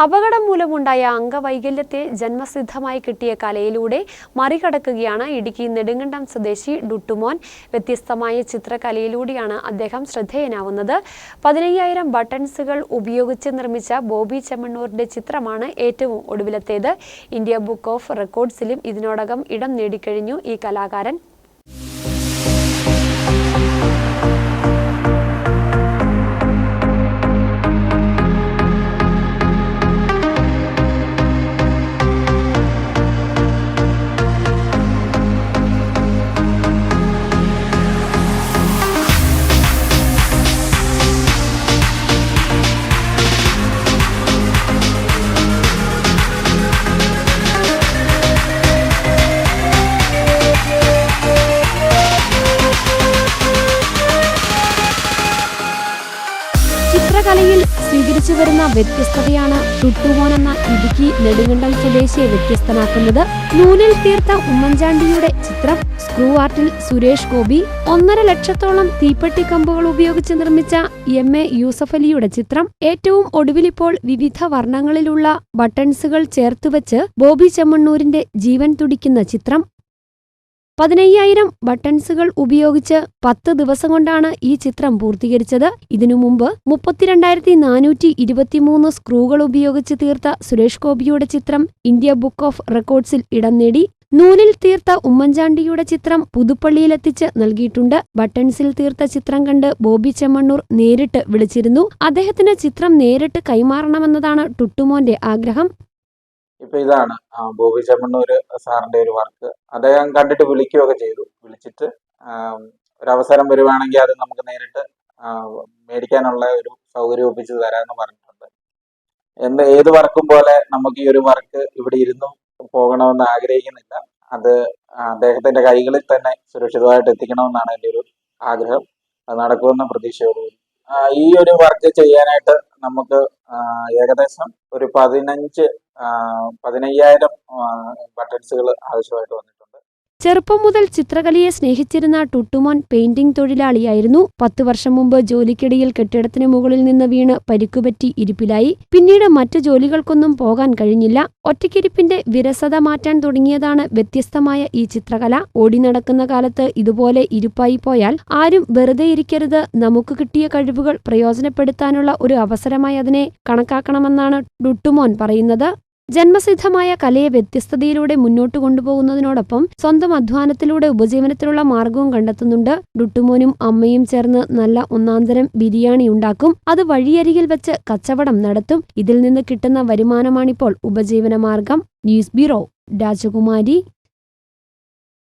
അപകടം മൂലമുണ്ടായ അംഗവൈകല്യത്തെ ജന്മസിദ്ധമായി കിട്ടിയ കലയിലൂടെ മറികടക്കുകയാണ് ഇടുക്കി നെടുങ്കണ്ടം സ്വദേശി ഡുട്ടുമോൻ. വ്യത്യസ്തമായ ചിത്രകലയിലൂടെയാണ് അദ്ദേഹം ശ്രദ്ധേയനാവുന്നത്. പതിനയ്യായിരം ബട്ടൺസുകൾ ഉപയോഗിച്ച് നിർമ്മിച്ച ബോബി ചെമ്മണ്ണൂരിന്റെ ചിത്രമാണ് ഏറ്റവും ഒടുവിലത്തേത്. ഇന്ത്യ ബുക്ക് ഓഫ് റെക്കോർഡ്സിലും ഇതിനോടകം ഇടം നേടിക്കഴിഞ്ഞു ഈ കലാകാരൻ. സ്വീകരിച്ചു വരുന്ന വ്യത്യസ്തതയാണ് ടുട്ടുമോൻ എന്ന ഇടുക്കി നെടുങ്കണ്ടം സ്വദേശിയെ വ്യത്യസ്തനാക്കുന്നത്. നൂലിൽ തീർത്ത ഉമ്മൻചാണ്ടിയുടെ ചിത്രം സ്ക്രൂ ആർട്ടിൽ സുരേഷ് ഗോപി. ഒന്നര ലക്ഷത്തോളം തീപ്പെട്ടി കമ്പുകൾ ഉപയോഗിച്ച് നിർമ്മിച്ച എം എ യൂസഫലിയുടെ ചിത്രം. ഏറ്റവും ഒടുവിലിപ്പോൾ വിവിധ വർണങ്ങളിലുള്ള ബട്ടൺസുകൾ ചേർത്തുവച്ച് ബോബി ചെമ്മണ്ണൂരിന്റെ ജീവൻ തുടിക്കുന്ന ചിത്രം. പതിനയ്യായിരം ബട്ടൺസുകൾ ഉപയോഗിച്ച് പത്ത് ദിവസം കൊണ്ടാണ് ഈ ചിത്രം പൂർത്തീകരിച്ചത്. ഇതിനു മുമ്പ് മുപ്പത്തിരണ്ടായിരത്തി നാനൂറ്റി ഇരുപത്തിമൂന്ന് സ്ക്രൂകൾ ഉപയോഗിച്ച് തീർത്ത സുരേഷ് ഗോപിയുടെ ചിത്രം ഇന്ത്യ ബുക്ക് ഓഫ് റെക്കോർഡ്സിൽ ഇടം നേടി. നൂലിൽ തീർത്ത ഉമ്മൻചാണ്ടിയുടെ ചിത്രം പുതുപ്പള്ളിയിലെത്തിച്ച് നൽകിയിട്ടുണ്ട്. ബട്ടൺസിൽ തീർത്ത ചിത്രം കണ്ട് ബോബി ചെമ്മണ്ണൂർ നേരിട്ട് വിളിച്ചിരുന്നു. അദ്ദേഹത്തിന് ചിത്രം നേരിട്ട് കൈമാറണമെന്നതാണ് ടുട്ടുമോന്റെ ആഗ്രഹം. ഇപ്പൊ ഇതാണ്. ബോബി ചെമ്മണ്ണൂര് സാറിന്റെ ഒരു വർക്ക് അദ്ദേഹം കണ്ടിട്ട് വിളിക്കുകയൊക്കെ ചെയ്തു. വിളിച്ചിട്ട് ഒരു അവസരം വരുവാണെങ്കിൽ അത് നമുക്ക് നേരിട്ട് മേടിക്കാനുള്ള ഒരു സൗകര്യം ഒപ്പിച്ച് തരാമെന്ന് പറഞ്ഞിട്ടുണ്ട്. എന്ത് ഏത് വർക്കും പോലെ നമുക്ക് ഈ ഒരു വർക്ക് ഇവിടെ ഇരുന്നും പോകണമെന്ന് ആഗ്രഹിക്കുന്നില്ല. അത് അദ്ദേഹത്തിന്റെ കൈകളിൽ തന്നെ സുരക്ഷിതമായിട്ട് എത്തിക്കണമെന്നാണ് എന്റെ ഒരു ആഗ്രഹം. അത് നടക്കുമെന്ന പ്രതീക്ഷയോടുകൂടി. ഈ ഒരു വർക്ക് ചെയ്യാനായിട്ട് നമുക്ക് ഏകദേശം ഒരു പതിനഞ്ച് പതിനയ്യായിരം ബട്ടൺസുകൾ ആവശ്യമായിട്ട് വന്നിട്ടുണ്ട്. ചെറുപ്പം മുതൽ ചിത്രകലയെ സ്നേഹിച്ചിരുന്ന ടുട്ടുമോൻ പെയിന്റിംഗ് തൊഴിലാളിയായിരുന്നു. പത്തു വർഷം മുമ്പ് ജോലിക്കിടയിൽ കെട്ടിടത്തിന് മുകളിൽ നിന്ന് വീണ് പരിക്കുപറ്റി ഇരിപ്പിലായി. പിന്നീട് മറ്റു ജോലികൾക്കൊന്നും പോകാൻ കഴിഞ്ഞില്ല. ഒറ്റയ്ക്കിരിപ്പിന്റെ വിരസത മാറ്റാൻ തുടങ്ങിയതാണ് വ്യത്യസ്തമായ ഈ ചിത്രകല. ഓടി നടക്കുന്ന കാലത്ത് ഇതുപോലെ ഇരിപ്പായി പോയാൽ ആരും വെറുതെ ഇരിക്കരുത്. നമുക്ക് കിട്ടിയ കഴിവുകൾ പ്രയോജനപ്പെടുത്താനുള്ള ഒരു അവസരമായി അതിനെ കണക്കാക്കണമെന്നാണ് ടുട്ടുമോൻ പറയുന്നത്. ജന്മസിദ്ധമായ കലയെ വ്യത്യസ്തതയിലൂടെ മുന്നോട്ട് കൊണ്ടുപോകുന്നതിനോടൊപ്പം സ്വന്തം അധ്വാനത്തിലൂടെ ഉപജീവനത്തിനുള്ള മാർഗവും കണ്ടെത്തുന്നുണ്ട്. ഡുട്ടുമോനും അമ്മയും ചേർന്ന് നല്ല ഒന്നാന്തരം ബിരിയാണി ഉണ്ടാക്കും. അത് വഴിയരികിൽ വെച്ച് കച്ചവടം നടത്തും. ഇതിൽ നിന്ന് കിട്ടുന്ന വരുമാനമാണിപ്പോൾ ഉപജീവന മാർഗം ന്യൂസ് ബ്യൂറോ രാജകുമാരി